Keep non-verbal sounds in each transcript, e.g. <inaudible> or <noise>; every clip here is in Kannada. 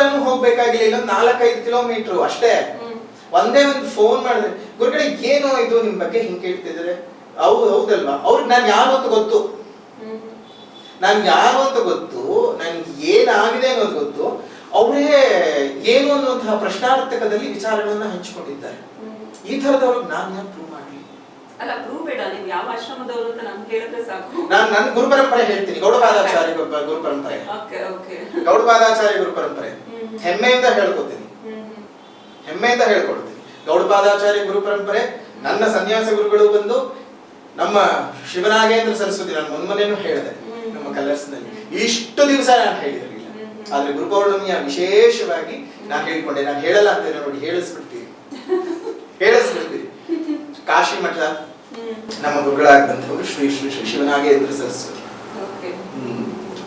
ದೂರನೂ ಹೋಗ್ಬೇಕಾಗಿಲ್ಲ ಇಲ್ಲೊಂದು ನಾಲ್ಕೈದು ಕಿಲೋಮೀಟರ್ ಅಷ್ಟೇ. ಒಂದೇ ಒಂದು ಫೋನ್ ಮಾಡಿದ್ರೆ ಗುರುಗಳೇ ಏನು ಇದು ನಿಮ್ ಬಗ್ಗೆ ಹಿಂಗ್ ಕೇಳ್ತಿದ್ರೆ ಹೌದು ಹೌದಲ್ವಾ? ಅವ್ರಿಗೆ ನಾನು ಯಾರು ಅಂತ ಗೊತ್ತು? ನನ್ ಯಾರು ಅಂತ ಗೊತ್ತು? ನನ್ಗೆ ಏನಾಗಿದೆ ಅನ್ನೋದು ಗೊತ್ತು. ಅವರೇ ಏನು ಅನ್ನುವಂತಹ ಪ್ರಶ್ನಾರ್ಥಕದಲ್ಲಿ ವಿಚಾರಗಳನ್ನ ಹಂಚಿಕೊಂಡಿದ್ದಾರೆ. ಈ ತರದವ್ರಿಗೆ ನಾನು ಯಾಕೆ ಪ್ರೂವ್ ಅಲ್ಲ ಪ್ರೂವ್ ಬೇಡ ನೀವು ಯಾವ ಆಶ್ರಮದವರು ಅಂತ ನಮ್ಗೆ ಹೇಳಿದ್ರೆ ಸಾಕು. ನಾನು ನನ್ನ ಗುರು ಪರಂಪರೆ ಹೇಳ್ತೀನಿ ಗೌಡಪಾದಾಚಾರ್ಯ ಗುರು ಗುರು ಪರಂಪರೆ. Okay okay. ಗೌಡಪಾದಾಚಾರ್ಯ ಗುರು ಪರಂಪರೆ. ಹೆಮ್ಮೆಯಿಂದ ಹೇಳ್ಕೊತೀನಿ ಹೆಮ್ಮೆಯಿಂದ ಹೇಳ್ಕೊಡ್ತೀನಿ. ಗೌಡಪಾದಾಚಾರ್ಯ ಗುರು ಪರಂಪರೆ ನನ್ನ ಸನ್ಯಾಸ ಗುರುಗಳು ಬಂದು ನಮ್ಮ ಶಿವನಾಗೇಂದ್ರ ಸರಸ್ವತಿ ನಾನು ಮೊನ್ಮನೇನು ಹೇಳಿದೆ ನಮ್ಮ ಕಲರ್ಸ್ನಲ್ಲಿ ಇಷ್ಟು ದಿವಸ ನಾನು ಹೇಳಿರಲಿಲ್ಲ. ಆದ್ರೆ ಗುರು ಪೌರ್ಣಮಿಯ ವಿಶೇಷವಾಗಿ ನಾನು ಹೇಳಿಕೊಂಡೆ ನಾನು ಹೇಳಲ್ಲ ಅಂತ ನೋಡಿ ಹೇಳಿಸ್ಬಿಡ್ತೀನಿ <laughs> ಹೇಳಿಸ್ಬಿಡ್ತೀನಿ ಕಾಶಿ ಮಠ ನಮ್ಮ ಗುರುಗಳಾಗಿದ್ದಂಥವರು ಶ್ರೀ ಶ್ರೀ ಶ್ರೀ ಶಿವನಾಗೇಂದ್ರ ಸರಸ್ವತಿ.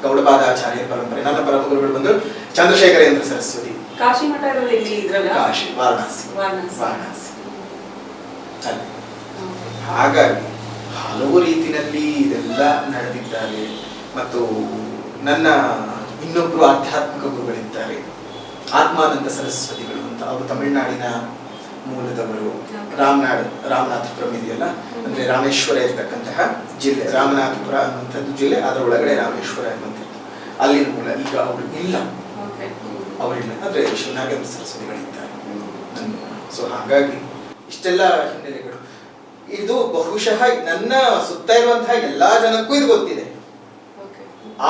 ಗೌಡಪಾದಾಚಾರ್ಯ ಪರಂಪರೆ. ನನ್ನ ಪರಮ ಗುರುಗಳು ಬಂದು ಚಂದ್ರಶೇಖರೇಂದ್ರ ಸರಸ್ವತಿ. ಕಾಶಿ ಮಠ ಇಲ್ಲಿ ಇದ್ರಲ್ಲ? ಕಾಶಿ ವಾರಣಾಸಿ. ವಾರಣಾಸಿ. ಹಾಗಾಗಿ ಹಲವು ರೀತಿಯಲ್ಲಿ ಇದೆಲ್ಲ ನಡೆದಿದ್ದಾರೆ. ಮತ್ತು ನನ್ನ ಇನ್ನೊಬ್ಬರು ಆಧ್ಯಾತ್ಮಿಕ ಗುರುಗಳಿದ್ದಾರೆ. ಆತ್ಮಾನಂದ ಸರಸ್ವತಿಗಳು ಅಂತ. ಅವರು ತಮಿಳುನಾಡಿನ ಮೂಲದವರು ರಾಮನಾಡು ರಾಮನಾಥಪುರಂ ಇದೆಯಲ್ಲ? ಅಂದ್ರೆ ರಾಮೇಶ್ವರ ಇರ್ತಕ್ಕಂತಹ ಜಿಲ್ಲೆ ರಾಮನಾಥಪುರ ಅನ್ನುವಂಥದ್ದು ಜಿಲ್ಲೆ ಅದರ ಒಳಗಡೆ ರಾಮೇಶ್ವರ ಅನ್ನುವಂಥದ್ದು ಅಲ್ಲಿನ ಮೂಲ ಈಗ ಅವರು ಇಲ್ಲ. ಅವರಿಲ್ಲ ಅಂದ್ರೆ ಶಿವನಾಗೇಂದ್ರ ಸರಸ್ವತಿಗಳಿದ್ದಾರೆ. ಸೊ ಹಾಗಾಗಿ ಇಷ್ಟೆಲ್ಲ ಹಿನ್ನೆಲೆಗಳು. ಇದು ಬಹುಶಃ ನನ್ನ ಸುತ್ತ ಇರುವಂತಹ ಎಲ್ಲಾ ಜನಕ್ಕೂ ಇದು ಗೊತ್ತಿದೆ.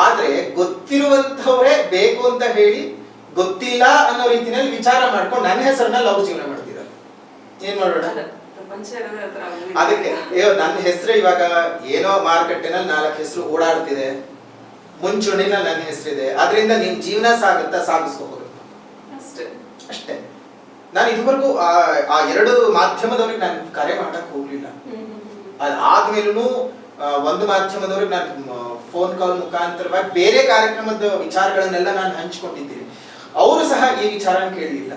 ಆದ್ರೆ ಗೊತ್ತಿರುವಂತವರೇ ಬೇಕು ಅಂತ ಹೇಳಿ ಗೊತ್ತಿಲ್ಲ ಅನ್ನೋ ರೀತಿಯಲ್ಲಿ ವಿಚಾರ ಮಾಡ್ಕೊಂಡು ನನ್ನ ಹೆಸರನ್ನ ಲವ್ ಜೀವನ ಮಾಡ್ತಿದ್ದಾರೆ ಏನ್ ಮಾಡೋಣ. ಅದಕ್ಕೆ ಅಯ್ಯೋ ನನ್ನ ಹೆಸರು ಇವಾಗ ಏನೋ ಮಾರುಕಟ್ಟೆನಲ್ಲಿ ನಾಲ್ಕು ಹೆಸರು ಓಡಾಡ್ತಿದೆ. ಮುಂಚೂಣಿನ ನನ್ನ ಹೆಸರಿದೆ. ಅದರಿಂದ ನಿಮ್ ಜೀವನ ಸಾಗುತ್ತಾ ಸಾಗಿಸ್ಕೋಬಹುದು ಅಷ್ಟೇ. ಅಷ್ಟೇ. ನಾನು ಇದುವರೆಗೂ ಆ ಎರಡು ಮಾಧ್ಯಮದವ್ರಿಗೆ ನಾನು ಕರೆ ಮಾಡಕ್ ಹೋಗ್ಲಿಲ್ಲ. ಅದಾದ್ಮೇಲೂ ಒಂದು ಮಾಧ್ಯಮದವ್ರಿಗೆ ನಾನು ಫೋನ್ ಕಾಲ್ ಮುಖಾಂತರವಾಗಿ ಬೇರೆ ಕಾರ್ಯಕ್ರಮದ ವಿಚಾರಗಳನ್ನೆಲ್ಲ ನಾನು ಹಂಚಿಕೊಂಡಿದ್ದೀನಿ. ಅವರು ಸಹ ಈ ವಿಚಾರನ ಕೇಳಲಿಲ್ಲ.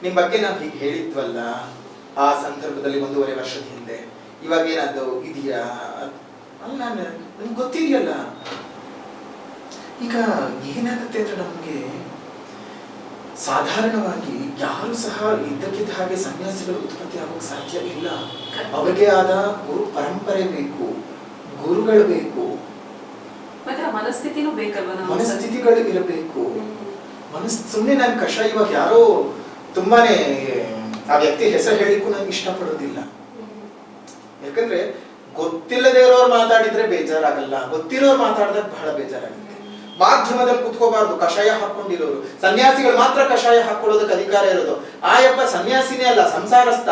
ಓಕೆ ನಿಮ್ ಬಗ್ಗೆ ನಾವು ಹೀಗೆ ಹೇಳಿದ್ವಲ್ಲ ಆ ಸಂದರ್ಭದಲ್ಲಿ ಒಂದೂವರೆ ವರ್ಷದ ಹಿಂದೆ. ಇವಾಗ ಏನಾದ್ರು ಇದೆಯಾ ಅಲ್ಲ ನಾನು ನಮ್ಗೆ ಗೊತ್ತಿದೆಯಲ್ಲ. ಈಗ ಏನಾಗುತ್ತೆ ಅಂದ್ರೆ ನಮ್ಗೆ ಸಾಧಾರಣವಾಗಿ ಯಾರು ಸಹ ಇದ್ದಕ್ಕಿದ್ದ ಹಾಗೆ ಸನ್ಯಾಸಿಗಳು ಉತ್ಪತ್ತಿ ಆಗೋಕೆ ಸಾಧ್ಯ ಇಲ್ಲ. ಅವರಿಗೆ ಆದ ಗುರು ಪರಂಪರೆ ಬೇಕು ಗುರುಗಳು ಬೇಕು. ಮನಸ್ಥಿತಿಗಳು ಇರಬೇಕು. ಮನಸ್ ಸುಮ್ಮನೆ ನನ್ ಕಷ ಇವಾಗ ಯಾರೋ ತುಂಬಾನೇ, ಆ ವ್ಯಕ್ತಿ ಹೆಸರು ಹೇಳಿಕ್ಕೂ ನಂಗೆ ಇಷ್ಟಪಡೋದಿಲ್ಲ. ಯಾಕಂದ್ರೆ, ಗೊತ್ತಿಲ್ಲದೆ ಇರೋರು ಮಾತಾಡಿದ್ರೆ ಬೇಜಾರಾಗಲ್ಲ. ಗೊತ್ತಿರೋರು ಮಾತಾಡಿದ್ರೆ ಬಹಳ ಬೇಜಾರಾಗುತ್ತೆ. ಮಾಧ್ಯಮದಲ್ಲಿ ಕುತ್ಕೋಬಾರ್ದು, ಕಷಾಯ ಹಾಕೊಂಡಿರೋರು ಸನ್ಯಾಸಿಗಳು ಮಾತ್ರ ಕಷಾಯ ಹಾಕೊಳ್ಳೋದಕ್ಕೆ ಅಧಿಕಾರ ಇರೋದು. ಆಯಪ್ಪ ಸನ್ಯಾಸಿನೇ ಅಲ್ಲ, ಸಂಸಾರಸ್ಥ.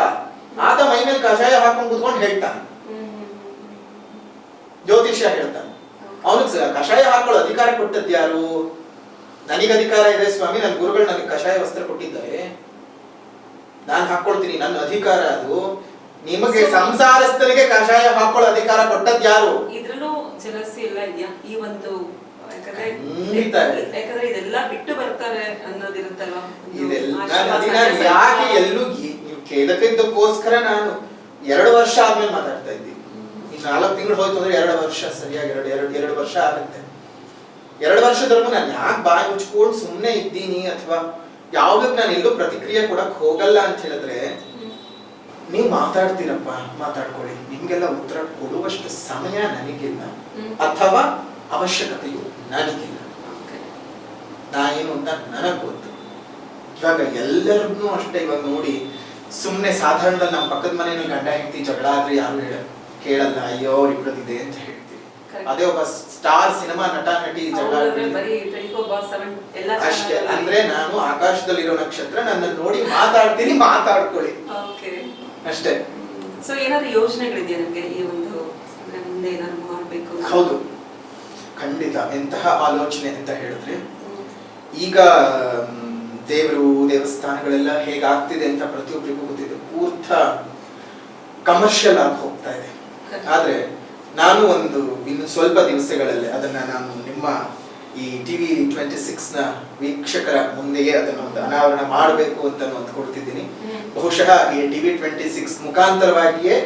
ಆತ ಮೈ ಮೇಲೆ ಕಷಾಯ ಹಾಕೊಂಡು ಕುತ್ಕೊಂಡು ಹೇಳ್ತಾನೆ. ಜ್ಯೋತಿಷ್ಯ ಹೇಳ್ತಾನೆ. ಅವನಿಗೆ ಕಷಾಯ ಹಾಕೊಳ್ಳೋ ಅಧಿಕಾರ ಕೊಟ್ಟದ್ದು ಯಾರು? ನನಗೆ ಅಧಿಕಾರ ಇದೆ, ಸ್ವಾಮಿ, ನನ್ನ ಗುರುಗಳು ನನಗೆ ಕಷಾಯ ವಸ್ತ್ರ ಕೊಟ್ಟಿದ್ದಾರೆ. ನಾನು ಹಾಕೊಳ್ತೀನಿ ನನ್ನ ಅಧಿಕಾರ ಅದು. ನಿಮಗೆ ಸಂಸಾರಸ್ಥನಿಗೆ ಕಷಾಯ ಹಾಕೊಳ್ಳೋ ಅಧಿಕಾರ ಕೊಟ್ಟದ್ ಯಾರು. ಇದ್ರಲ್ಲೂ ಜಲಸಿ ಎಲ್ಲ ಇದೆಯಾ? ಈ ಒಂದು ಯಾಕಂದ್ರೆ ಇದೆಲ್ಲ ಬಿಟ್ಟು ಬರ್ತಾರೆ ಅನ್ನೋದಿರುತ್ತಲ್ವಾ? ಇದೆಲ್ಲ ಯಾಕೆ ಎಲ್ಲ- ಕೇಳಕ್ಕಿದ್ದಕ್ಕೋಸ್ಕರ ನಾನು ಎರಡು ವರ್ಷ ಆದ್ಮೇಲೆ ಮಾತಾಡ್ತಾ ಇದ್ದೀನಿ. ಈ ನಾಲ್ಕು ತಿಂಗಳು ಹೋಯ್ತು ಅಂದ್ರೆ ಎರಡು ವರ್ಷ ಸರಿಯಾಗಿ ಎರಡು ಎರಡು ಎರಡು ವರ್ಷ ಆಗುತ್ತೆ. ಎರಡು ವರ್ಷದವರೆಗೂ ನಾನು ಯಾಕೆ ಬಾಯಿ ಮುಚ್ಕೊಂಡು ಸುಮ್ಮನೆ ಇದ್ದೀನಿ ಅಥವಾ ಯಾವ್ದಕ್ಕೆ ನಾನು ಎಲ್ಲೂ ಪ್ರತಿಕ್ರಿಯೆ ಕೊಡಕ್ ಹೋಗಲ್ಲ ಅಂತ ಹೇಳಿದ್ರೆ ನೀವ್ ಮಾತಾಡ್ತೀರಪ್ಪ ಮಾತಾಡ್ಕೊಳ್ಳಿ ನಿಮ್ಗೆಲ್ಲ ಉತ್ತರ ಕೊಡುವಷ್ಟು ಸಮಯ ನನಗಿಲ್ಲ. ಅಥವಾ ಅವಶ್ಯಕತೆಯು ನನಗಿಲ್ಲ. ನಾ ಏನು ಅಂತ ನನಗ್ ಗೊತ್ತು ಇವಾಗ ಎಲ್ಲರನ್ನೂ ಅಷ್ಟೇ ಇವಾಗ ನೋಡಿ ಸುಮ್ಮನೆ ಸಾಧಾರಣದಲ್ಲಿ ನಮ್ಮ ಪಕ್ಕದ ಮನೆಯಲ್ಲಿ ಗಂಡ ಹೆಂಡತಿ ಜಗಳ ಆದ್ರೆ ಯಾರು ಹೇಳ ಕೇಳಲ್ಲ ಅಯ್ಯೋ ಇದೆ ಅಂತ Correct. ಅದೇ ಒಬ್ಬ ಸ್ಟಾರ್ ಸಿನಿಮಾ ನಟ ನಟಿ ಜಗಳ ಅವ್ರಂದ್ರೆ ಆಡ್ತಿದ್ರೆ ಬರೀ 24/7 ಎಲ್ಲ ಅಷ್ಟೇ. ಅಂದ್ರೆ ನಾನು ಆಕಾಶದಲ್ಲಿರೋ ನಕ್ಷತ್ರ ನನ್ನ ನೋಡಿ ಮಾತಾಡ್ತೀನಿ ಮಾತಾಡ್ಕೊಳ್ಳಿ. ಅಷ್ಟೇ. ಸೊ ಏನಾದ್ರು ಯೋಜನೆಗಳಿದೆಯಾ ನಿಮಗೆ? ಈ ಒಂದು ಮುಂದೆ ಏನಾದ್ರು ಮಾಡ್ಬೇಕು ಹೌದು. ಖಂಡಿತ. ಎಂತಹ ಆಲೋಚನೆ ಅಂತ ಹೇಳಿದ್ರೆ ಈಗ ದೇವರು ದೇವಸ್ಥಾನಗಳೆಲ್ಲ ಹೇಗಾಗ್ತಿದೆ ಅಂತ ಪ್ರತಿಯೊಬ್ಬರಿಗೂ ಗೊತ್ತಿದೆ. ಪೂರ್ತ ಕಮರ್ಷಿಯಲ್ ಆಗಿ ಹೋಗ್ತಾ ಇದೆ. ಆದ್ರೆ ನಾನು ಒಂದು ಇನ್ನು ಸ್ವಲ್ಪ ದಿವಸಗಳಲ್ಲಿ ಅದನ್ನ ನಾನು ನಿಮ್ಮ ಈ ಟಿವಿ ಟ್ವೆಂಟಿ ಸಿಕ್ಸ್ನ ವೀಕ್ಷಕರ ಮುಂದೆಯೇ ಅದನ್ನು ಒಂದು ಅನಾವರಣ ಮಾಡಬೇಕು ಅಂತ ಕೊಡ್ತಿದ್ದೀನಿ. ಬಹುಶಃ ಈ ಟಿವಿ ಟ್ವೆಂಟಿ ಸಿಕ್ಸ್ ಮುಖಾಂತರವಾಗಿಯೇ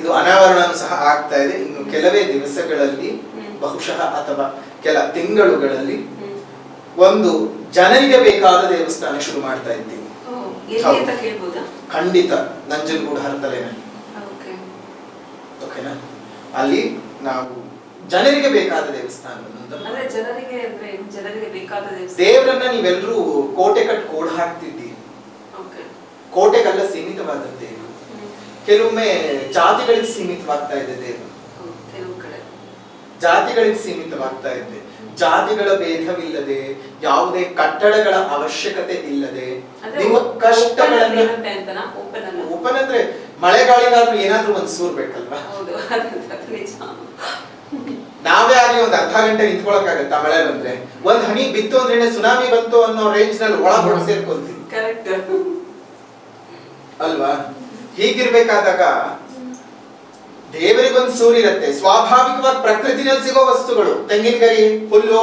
ಇದು ಅನಾವರಣ ಸಹ ಆಗ್ತಾ ಇದೆ. ಇನ್ನು ಕೆಲವೇ ದಿವಸಗಳಲ್ಲಿ ಬಹುಶಃ ಅಥವಾ ಕೆಲ ತಿಂಗಳುಗಳಲ್ಲಿ ಒಂದು ಜನರಿಗೆ ಬೇಕಾದ ದೇವಸ್ಥಾನ ಶುರು ಮಾಡ್ತಾ ಇದ್ದೀನಿ. ಖಂಡಿತ ನಂಜನಗೂಡು ಹರತಲೆನಲ್ಲಿ ಓಕೆ. ಓಕೆನಾ? ಅಲ್ಲಿ ನಾವು ಜನರಿಗೆ ಬೇಕಾದ ಅಂದ್ರೆ ಜನರಿಗೆ ಅಂದ್ರೆ ಜನರಿಗೆ ಬೇಕಾದ ದೇವಸ್ಥಾನ. ದೇವರನ್ನ ನೀವೆಲ್ಲರೂ ಕೋಟೆ ಕಟ್ ಕೋಡ್ ಹಾಕ್ತಿದ್ದೀರಿ ಕೋಟೆಗಲ್ಲ ಸೀಮಿತವಾದ ದೇವರು. ಕೆಲವೊಮ್ಮೆ ಜಾತಿಗಳಿಗೆ ಸೀಮಿತವಾಗ್ತಾ ಇದೆ ದೇವರು. ಜಾತಿಗಳಿಗೆ ಸೀಮಿತವಾಗ್ತಾ ಇದೆ. ಜಾತಿಗಳ ಭೇದವಿಲ್ಲದೆ ಯಾವುದೇ ಕಟ್ಟಡಗಳ ಅವಶ್ಯಕತೆ ಇಲ್ಲದೆ ನಿಮ್ಮ ಕಷ್ಟಗಳನ್ನ ಓಪನ್ ಅಂದ್ರೆ ಮಳೆಗಾಳಿಗಾದ್ರೂ ಏನಾದ್ರೂ ಒಂದ್ ಸೂರ್ ಬೇಕಲ್ವಾ ಹೌದು ಅದು ಅದು ನಿಜ ನಾವೇ ಆಗಿ ಒಂದ್ ಅರ್ಧ ಗಂಟೆ ನಿಂತ್ಕೊಳಕ್ಕಾಗತ್ತಾ ಮಳೆ ಬಂದ್ರೆ? ಒಂದ್ ಹನಿ ಬಿತ್ತು ಅಂದ್ರೆ ಸುನಾಮಿ ಬಂತು ಅನ್ನೋ ರೇಂಜ್ನಲ್ಲಿ ಒಳಗೊಳ ಸೇರ್ಕೊಂತೀವಿ ಕರೆಕ್ಟ್ ಅಲ್ವಾ? ಹೀಗಿರ್ಬೇಕಾದಾಗ ದೇವರಿಗೊಂದು ಸೂರಿರತ್ತೆ. ಸ್ವಾಭಾವಿಕವಾಗಿ ಪ್ರಕೃತಿನಲ್ಲಿ ಸಿಗೋ ವಸ್ತುಗಳು. ತೆಂಗಿನಕಾಯಿ ಹುಲ್ಲು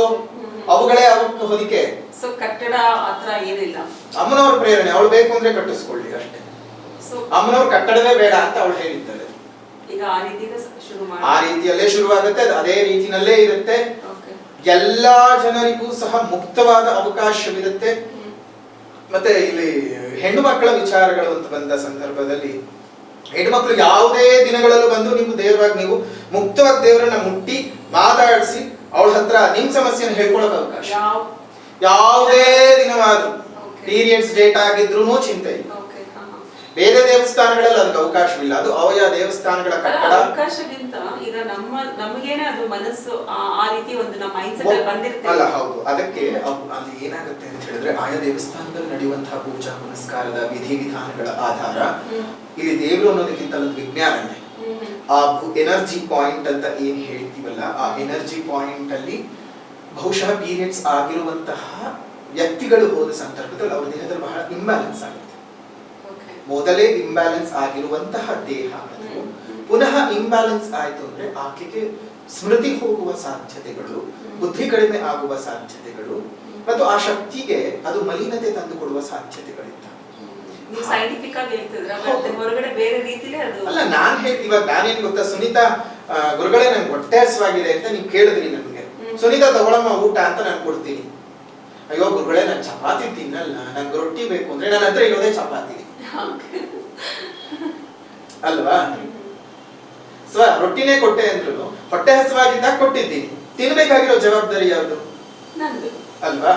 ಅವುಗಳೇ ಅವಕ್ಕೆ ಹೊದಿಕೆ. ಸೊ ಕಟ್ಟಡ ಆತರ ಏನಿಲ್ಲ. ಅಮ್ಮನವ್ರ ಪ್ರೇರಣೆ. ಅವಳು ಬೇಕು ಅಂದ್ರೆ ಕಟ್ಟಿಸ್ಕೊಳ್ಳಿ ಅಷ್ಟೇ. ಸೊ ಅಮ್ಮನವ್ರ ಕಟ್ಟಡವೇ ಬೇಡ ಅಂತ ಅವಳು ಹೇಳಿದ್ದಾಳೆ ಆ ರೀತಿಯಲ್ಲೇ ಶುರುವಾಗುತ್ತೆ ಅದು ಅದೇ ರೀತಿನಲ್ಲೇ ಇರುತ್ತೆ. ಎಲ್ಲಾ ಜನರಿಗೂ ಸಹ ಮುಕ್ತವಾದ ಅವಕಾಶವಿರುತ್ತೆ. ಮತ್ತೆ ಇಲ್ಲಿ ಹೆಣ್ಣು ಮಕ್ಕಳ ವಿಚಾರಗಳು ಅಂತ ಬಂದ ಸಂದರ್ಭದಲ್ಲಿ ಹೆಣ್ಮಕ್ಳು ಯಾವುದೇ ದಿನಗಳಲ್ಲೂ ಬಂದು ನಿಮ್ಮ ದೇವರಾಗಿ ನೀವು ಮುಕ್ತವಾಗಿ ದೇವರನ್ನ ಮುಟ್ಟಿ ಮಾತಾಡಿಸಿ ಅವಳ ಹತ್ರ ನಿಮ್ ಸಮಸ್ಯೆಯನ್ನು ಹೇಳ್ಕೊಳಕ್ ಅವಕಾಶ. ಯಾವ ಯಾವುದೇ ದಿನವಾದ್ರು. ಪೀರಿಯಡ್ಸ್ ಡೇಟ್ ಆಗಿದ್ರು ಚಿಂತೆ ಇಲ್ಲ. ಬೇರೆ ದೇವಸ್ಥಾನಗಳಲ್ಲಿ ಅದಕ್ಕೆ ಅವಕಾಶವಿಲ್ಲ. ಅದು ಅವಯ ದೇವಸ್ಥಾನಗಳ ಕಟ್ಟಡ. ಅವಕಾಶಕ್ಕಿಂತ ಈಗ ನಮ್ಮ ನಮಗೇನೆ ಅದು ಮನಸ್ಸು ಆ- ರೀತಿ ಒಂದು ನಮ್ಮ ಮೈಂಡ್ಸೆಟ್ ಬಂದಿರುತ್ತೆ. ಅಲ್ಲ ಹೌದು. ಅದಕ್ಕೆ ಅಲ್ಲಿ ಏನಾಗುತ್ತೆ ಅಂತ ಹೇಳಿದ್ರೆ ಆಯಾ ದೇವಸ್ಥಾನದಲ್ಲಿ ನಡೆಯುವಂತಹ ಪೂಜಾ ಪುನಸ್ಕಾರದ ವಿಧಿ ವಿಧಾನಗಳ ಆಧಾರ ಇಲ್ಲಿ ದೇವರು ಅನ್ನೋದಕ್ಕಿಂತ ಒಂದು ವಿಜ್ಞಾನ ಆ ಎನರ್ಜಿ ಪಾಯಿಂಟ್ ಅಂತ ಏನ್ ಹೇಳ್ತೀವಲ್ಲ ಆ ಎನರ್ಜಿ ಪಾಯಿಂಟ್ ಅಲ್ಲಿ ಬಹುಶಃ ಪೀರಿಯಡ್ಸ್ ಆಗಿರುವಂತಹ ವ್ಯಕ್ತಿಗಳು ಹೋದ ಸಂದರ್ಭದಲ್ಲಿ ಅವರ ದೇಹದಲ್ಲಿ ಬಹಳ ಇಂಬ್ಯಾಲೆನ್ಸ್ ಆಗುತ್ತೆ. ಮೊದಲೇ ಇಂಬ್ಯಾಲೆನ್ಸ್ ಆಗಿರುವಂತಹ ದೇಹ ಅದು. ಪುನಃ ಇಂಬ್ಯಾಲೆನ್ಸ್ ಆಯ್ತು ಅಂದ್ರೆ ಆಕೆಗೆ ಸ್ಮೃತಿ ಹೋಗುವ ಸಾಧ್ಯತೆಗಳು ಬುದ್ಧಿ ಕಡಿಮೆ ಆಗುವ ಸಾಧ್ಯತೆಗಳು ಮತ್ತು ಆ ಶಕ್ತಿಗೆ ಅದು ಮಲಿನತೆ ತಂದು ಕೊಡುವ ಸಾಧ್ಯತೆಗಳಿದ್ದಾವೆ ನೀವು ಸೈಂಟಿಫಿಕ್ ಆಗಿ ಹೇಳ್ತಿದ್ರ ಹೊರಗಡೆ ಬೇರೆ ರೀತಿಲೇ ಅದು. ಅಲ್ಲ ನಾನ್ ಹೇಳ್ತೀವ ನಾನೇನ್ ಗೊತ್ತಾ ಸುನೀತಾ ಗುರುಗಳೇ ನನ್ಗೆ ಹೊಟ್ಟೆ ಹಸುವಾಗಿದೆ ಅಂತ ನೀವು ಕೇಳಿದ್ರಿ ನನ್ಗೆ. ಸುನೀತಾ ತಗೊಳಮ್ಮ ಊಟ ಅಂತ ನಾನು ಕೊಡ್ತೀನಿ. ಅಯ್ಯೋ ಗುರುಗಳೇ ನಾನು ಚಪಾತಿ ತಿನ್ನಲ್ಲ ನಂಗೆ ರೊಟ್ಟಿ ಬೇಕು ಅಂದ್ರೆ ನನ್ನ ಹತ್ರ ಇರೋದೇ ಚಪಾತಿ. ಅಲ್ವಾ? ಸ್ವ ರೊಟ್ಟಿನೇ ಕೊಟ್ಟೆ ಅಂದ್ರು ಹೊಟ್ಟೆ ಹಸುವಾಗಿದ್ದಾಗ ಕೊಟ್ಟಿದ್ದೀನಿ. ತಿನ್ಬೇಕಾಗಿರೋ ಜವಾಬ್ದಾರಿ ಯಾವುದು ಅಲ್ವಾ?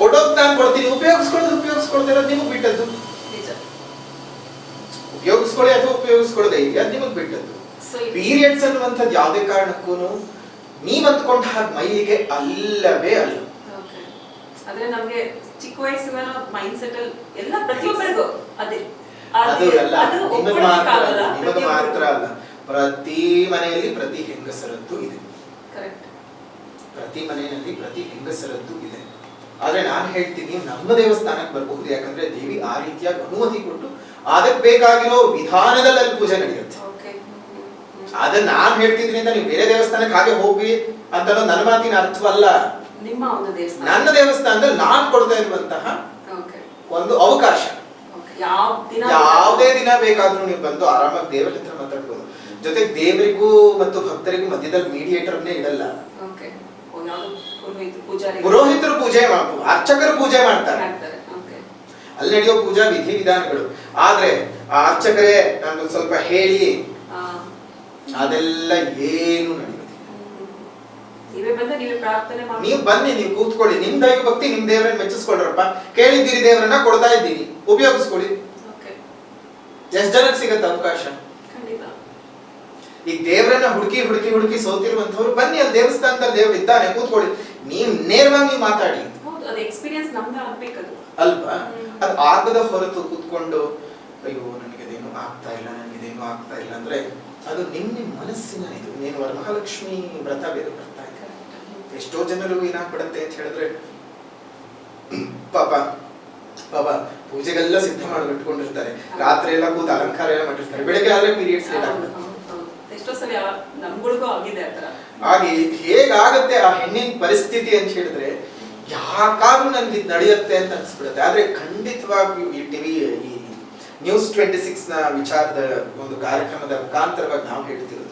ಕೊಡೋದ್ ನಾನು ಕೊಡ್ತೀನಿ. ಉಪಯೋಗಿಸ್ಕೊಳ್ಳೋದು ಉಪಯೋಗಿಸ್ಕೊಳ್ತಿರೋದು ನಿಮಗೆ ಬಿಟ್ಟದ್ದು. ಉಪಯೋಗಿಸ್ಕೊಳ್ಳಿ ಅಥವಾ ಉಪಯೋಗಿಸ್ಕೊಳ್ಳದೆ ಇದೆಯಾ ನಿಮಗೆ ಬಿಟ್ಟದ್ದು. ಪೀರಿಯಡ್ಸ್ ಅನ್ನುವಂಥದ್ದು ಯಾವುದೇ ಕಾರಣಕ್ಕೂ ನೀವ್ ಅಂದ್ಕೊಂಡ ಹಾಗೆ ಮೈಲಿಗೆ ಅಲ್ಲವೇ ಅಲ್ಲ. ಅಂದ್ರೆ ನಮ್ಗೆ ಚಿಕ್ಕ ವಯಸ್ಸಿನ ಮೈಂಡ್ ಸೆಟ್ ಅಲ್ಲಿ ಎಲ್ಲ ಪ್ರತಿಯೊಬ್ಬರಿಗೂ ಅದೇ. ನಿಮಗೆ ಮಾತ್ರ ಅಲ್ಲ, ಮಾತ್ರ ಅಲ್ಲ. ಪ್ರತಿ ಮನೆಯಲ್ಲಿ ಪ್ರತಿ ಹೆಂಗಸರದ್ದು ಇದೆ. ಕರೆಕ್ಟ್ ಪ್ರತಿ ಮನೆಯಲ್ಲಿ ಪ್ರತಿ ಹೆಂಗಸರದ್ದು ಇದೆ. ಆದ್ರೆ ನಾನು ಹೇಳ್ತೀನಿ ನಮ್ಮ ದೇವಸ್ಥಾನಕ್ಕೆ ಬರಬಹುದು. ಯಾಕಂದ್ರೆ ದೇವಿ ಆ ರೀತಿಯಾಗಿ ಅನುಮತಿ ಕೊಟ್ಟು ಅದಕ್ಕೆ ಬೇಕಾಗಿರೋ ವಿಧಾನದಲ್ಲಿ ಅಲ್ಲಿ ಪೂಜೆ ನಡೆಯುತ್ತೆ. ಅದನ್ನ ನಾನು ಹೇಳ್ತಿದ್ರಿಂದ ನೀವು ಬೇರೆ ದೇವಸ್ಥಾನಕ್ಕೆ ಹಾಗೆ ಹೋಗಿ ಅಂತ ನನ್ನ ಮಾತಿನ ಅರ್ಥವಲ್ಲ. ನಿಮ್ಮ ಒಂದು ದೇವಸ್ಥಾನ. ನನ್ನ ದೇವಸ್ಥಾನದಲ್ಲಿ ನಾನು ಕೊಡ್ತಾ ಇರುವಂತಹ ಒಂದು ಅವಕಾಶ. ಯಾವುದೇ ದಿನ ಬೇಕಾದ್ರೂ ನೀವು ಬಂದು ಆರಾಮಾಗಿ ದೇವರ ಹತ್ರ ಮಾತಾಡ್ಬೋದು. ಜೊತೆಗೆ ದೇವರಿಗೂ ಮತ್ತು ಭಕ್ತರಿಗೂ ಮಧ್ಯದಲ್ಲಿ ಮೀಡಿಯೇಟರ್ನೇ ಇಡಲ್ಲ ಪುರೋಹಿತರು ಪೂಜೆ ಮಾಡ್ಬೋದು ಅರ್ಚಕರು ಪೂಜೆ ಮಾಡ್ತಾರೆ. ಅಲ್ಲಿ ನಡೆಯೋ ಪೂಜಾ ವಿಧಿ ವಿಧಾನಗಳು. ಆದ್ರೆ ಆ ಅರ್ಚಕರೇ ನಾನು ಸ್ವಲ್ಪ ಹೇಳಿ. ಅದೆಲ್ಲ ಏನು ನಡೆಯುತ್ತೆ. ನೀವೇ ಬಂದು ನೀವೇ ಪ್ರಾರ್ಥನೆ ಮಾಡಿ. ನೀವು ಬನ್ನಿ ನೀವು ಕೂತ್ಕೊಳ್ಳಿ. ನಿಮ್ ದೈವ ಭಕ್ತಿ ನಿಮ್ ದೇವರನ್ನ ಮೆಚ್ಚಿಸ್ಕೊಳ್ರಪ್ಪ ಕೇಳಿದ್ದೀರಿ ದೇವರನ್ನ ಕೊಡ್ತಾ ಇದ್ದೀನಿ ಉಪಯೋಗಿಸ್ಕೊಳ್ಳಿ. ಎಷ್ಟ್ ಜನಕ್ಕೆ ಸಿಗತ್ತೆ ಅವಕಾಶ? ಈ ದೇವರನ್ನ ಹುಡುಕಿ ಹುಡುಕಿ ಹುಡುಕಿ ಸೋತಿರುವಂತವ್ರು ಬನ್ನಿ ಅಲ್ಲಿ ದೇವಸ್ಥಾನದಲ್ಲಿ ದೇವ್ರು ಇದ್ದಾನೆ ಕೂತ್ಕೊಳ್ಳಿ. ನೀವ್ ನೇರವಾಗಿ ನೀವು ಮಾತಾಡಿ ಎಕ್ಸ್ಪೀರಿಯನ್ಸ್ ನಮ್ದು ಆಗ್ಬೇಕದು. ಅಲ್ವಾ. ಅದು ಆಗದ ಹೊರತು ಕೂತ್ಕೊಂಡು ಅಯ್ಯೋ ನನಗಿದೇನು ಆಗ್ತಾ ಇಲ್ಲ ನನಗಿದೇನು ಆಗ್ತಾ ಇಲ್ಲ ಅಂದ್ರೆ ಅದು ನಿಮ್ ನಿಮ್ ಮನಸ್ಸಿನ ಇದು ನೀನು ವರಮಹಾಲಕ್ಷ್ಮಿ ವ್ರತ ಬೇರೆ ಎಷ್ಟೋ ಜನರು ಏನಾಗ್ಬಿಡತ್ತೆ ಅಂತ ಹೇಳಿದ್ರೆ ಪಾಪ ಪಾಪ ಪೂಜೆಗೆಲ್ಲ ಸಿದ್ಧ ಮಾಡಿ ಇಟ್ಕೊಂಡಿರ್ತಾರೆ. ರಾತ್ರಿ ಎಲ್ಲ ಕೂತು ಅಲಂಕಾರ ಎಲ್ಲ ಮಾಡಿರ್ತಾರೆ. ಬೆಳಿಗ್ಗೆ ಆದ್ರೆ ಪೀರಿಯಡ್ಸ್ ಲೇಟ್ ಹೌದು, ಆಗುತ್ತೆ ಹೌದು, ಹೌದು. ಎಷ್ಟೋ ಸಲ ನಮ್ಗಳಿಗೂ ಆಗಿದೆ ಆ ಥರ. ಹಾಗೆ ಹೇಗಾಗತ್ತೆ ಆ ಹೆಣ್ಣಿನ ಪರಿಸ್ಥಿತಿ ಅಂತ ಹೇಳಿದ್ರೆ ಯಾಕಾದ್ರೂ ನನ್ಗೆ ನಡೆಯುತ್ತೆ ಅಂತ ಅನ್ಸ್ಬಿಡುತ್ತೆ. ಆದ್ರೆ ಖಂಡಿತವಾಗಿಯೂ ಈ ಟಿವಿ ಈ ನ್ಯೂಸ್ ಟ್ವೆಂಟಿ ಸಿಕ್ಸ್ನ ವಿಚಾರದ ಒಂದು ಕಾರ್ಯಕ್ರಮದ ಮುಖಾಂತರವಾಗಿ ನಾವು ಹೇಳ್ತಿರೋದು.